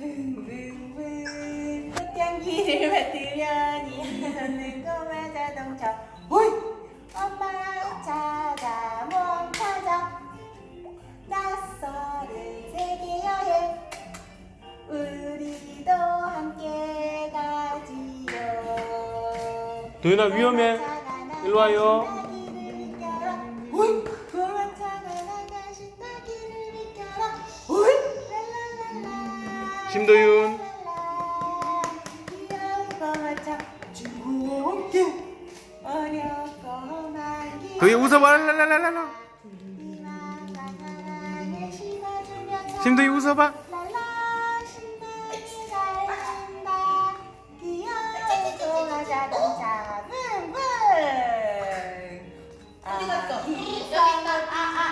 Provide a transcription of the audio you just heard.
붕붕붕 꽃향기를 맡으려니 솟는 꼬마 자동차. 호이! 엄마 찾아 몸 찾아? 낯설은 세계 여행. 우리도 함께 가지요. 도윤아 위험해. 일로 와요. 심도윤. 도윤 웃어봐. 랄랄랄랄라. 심도희 웃어봐. 아. 아, 아.